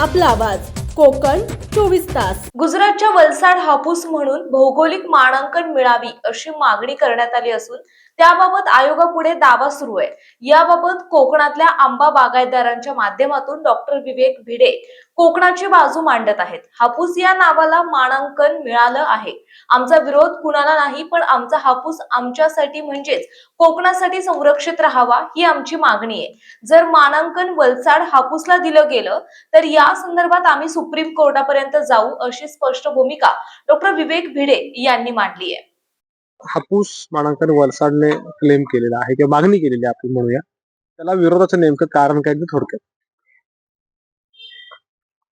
आपला आवाज. कोकण चोवीस तास. गुजरातच्या वलसाड हापूस म्हणून भौगोलिक मानांकन मिळावी अशी मागणी करण्यात आली असून त्याबाबत आयोगापुढे दावा सुरू आहे. याबाबत कोकणातल्या आंबा बागायतदारांच्या माध्यमातून डॉक्टर विवेक भिडे कोकणाची बाजू मांडत आहेत. हापूस या नावाला मानांकन मिळालं आहे. आमचा विरोध कुणाला नाही पण आमचा हापूस आमच्यासाठी म्हणजेच कोकणासाठी संरक्षित राहावा ही आमची मागणी आहे. जर मानांकन वलसाड हापूसला दिलं गेलं तर या संदर्भात आम्ही सुप्रीम कोर्टापर्यंत जाऊ अशी स्पष्ट भूमिका डॉक्टर विवेक भिडे यांनी मांडली आहे. हापूस मानांकन वलसाडने क्लेम केलेला आहे किंवा मागणी केलेली आहे आपण म्हणूया. त्याला विरोधाचं नेमकं कारण काय थोडक्यात.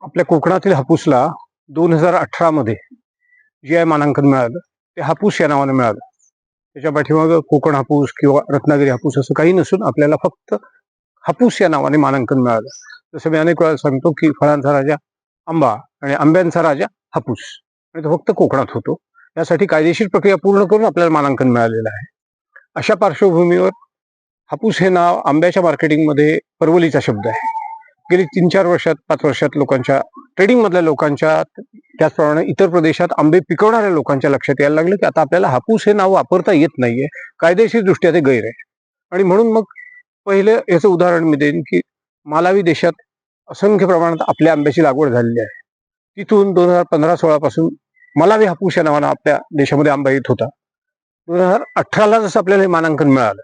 आपल्या कोकणातील हापूसला दोन हजार अठरा मध्ये जे आय मानांकन मिळालं ते हापूस या नावाने मिळालं. त्याच्या पाठीमागं कोकण हापूस किंवा रत्नागिरी हापूस असं काही नसून आपल्याला फक्त हापूस या नावाने मानांकन मिळालं. जसं मी अनेक वेळा सांगतो की फळांचा राजा आंबा आणि आंब्यांचा राजा हापूस. आणि तो फक्त कोकणात होतो. यासाठी कायदेशीर प्रक्रिया पूर्ण करून आपल्याला मानांकन मिळालेलं आहे. अशा पार्श्वभूमीवर हापूस हे नाव आंब्याच्या मार्केटिंगमध्ये परवलीचा शब्द आहे. गेली तीन चार वर्षात पाच वर्षात लोकांच्या ट्रेडिंगमधल्या लोकांच्या त्याचप्रमाणे इतर प्रदेशात आंबे पिकवणाऱ्या लोकांच्या लक्षात यायला लागलं की आता आपल्याला हापूस हे नाव वापरता येत नाहीये. कायदेशीर दृष्ट्या ते गैर आहे. आणि म्हणून मग पहिलं याचं उदाहरण मी देईन की मालावी देशात असंख्य प्रमाणात आपल्या आंब्याची लागवड झालेली आहे. तिथून दोन हजार पंधरा सोळापासून मलावी हापूस या नावानं आपल्या देशामध्ये आंबा येत होता. दोन हजार अठराला जसं आपल्याला हे मानांकन मिळालं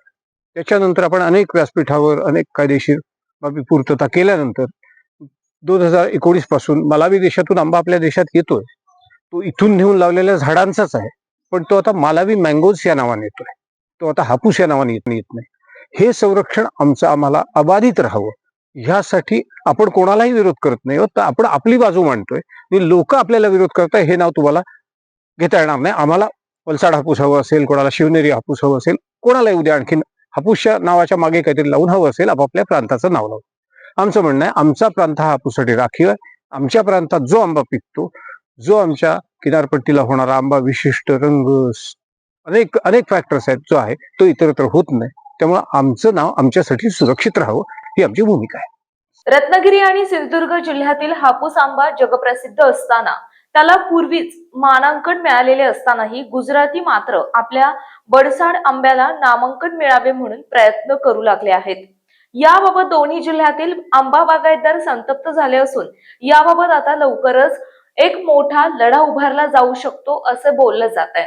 त्याच्यानंतर आपण अनेक व्यासपीठावर अनेक कायदेशीर बाबी पूर्तता केल्यानंतर दोन हजार एकोणीसपासून मलावी देशातून आंबा आपल्या देशात येतोय. तो इथून नेऊन लावलेल्या झाडांचाच आहे पण तो आता मालावी मँगोज या नावाने येतोय. तो आता हापूस या नावाने येत येत नाही. हे संरक्षण आमचं आम्हाला अबाधित राहावं. ह्यासाठी आपण कोणालाही विरोध करत नाही आहोत, तर आपण आपली बाजू मांडतोय. लोक आपल्याला विरोध करताय हे नाव तुम्हाला घेता येणार नाही. आम्हाला वलसाड हापूस हवं असेल कोणाला शिवनेरी हापूस हवं असेल कोणालाही उद्या आणखीन हापूसच्या नावाच्या मागे काहीतरी लावून हवं असेल आपापल्या प्रांताचं नाव लावून. आमचं म्हणणं आहे आमचा प्रांत हा हापूससाठी राखीव आहे. आमच्या प्रांतात जो आंबा पिकतो जो आमच्या किनारपट्टीला होणारा आंबा विशिष्ट रंग अनेक अनेक फॅक्टर्स आहेत जो आहे तो इतरत्र होत नाही. त्यामुळे आमचं नाव आमच्यासाठी सुरक्षित राहावं. ही आमची भूमिका आहे. रत्नागिरी आणि सिंधुदुर्ग जिल्ह्यातील हापूस आंबा जगप्रसिद्ध असताना त्याला पूर्वीच मानांकन मिळालेले असतानाही गुजराती मात्र आपल्या बडसाड आंब्याला नामांकन मिळावे म्हणून प्रयत्न करू लागले आहेत. याबाबत दोन्ही जिल्ह्यातील आंबा बागायतदार संतप्त झाले असून याबाबत आता लवकरच एक मोठा लढा उभारला जाऊ शकतो असं बोललं जात आहे